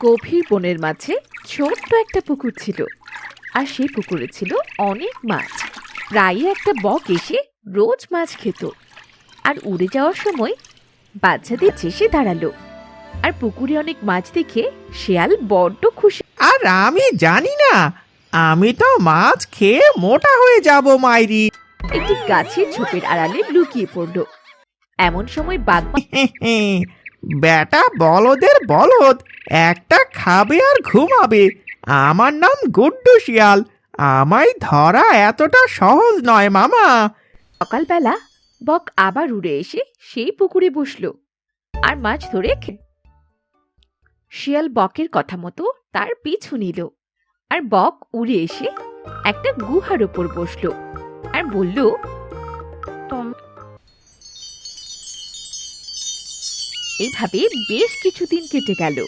গভীর বনের মাঝে ছোট্ট একটা পুকুর ছিল আর সেই পুকুরে ছিল অনেক মাছ। প্রায়ই একটা বক এসে রোজ মাছ খেত আর উড়ে যাওয়ার সময় বাচ্চাদের চেষে দাঁড়াল আর পুকুরে অনেক মাছ দেখে শেয়াল বড্ড খুশি। আর আমি জানি না আমি তো মাছ খেয়ে মোটা হয়ে যাব মাইরি। একটি গাছের ঝোপের আড়ালে লুকিয়ে পড়ল। এমন সময় বাঘ বেটা বলদের বলদ, একটা খাবে আর ঘুমাবে। আমার নাম গুড্ডু শিয়াল। আমায় ধরা এতটা সহজ নয়, মামা। সকালবেলা বক আবার উড়ে এসে সেই পুকুরে বসল আর মাছ ধরে শিয়াল বকের কথা মতো তার পিছু নিল আর বক উড়ে এসে একটা গুহার ওপর বসল আর বলল এইভাবে বেশ কিছুদিন কেটে গেল।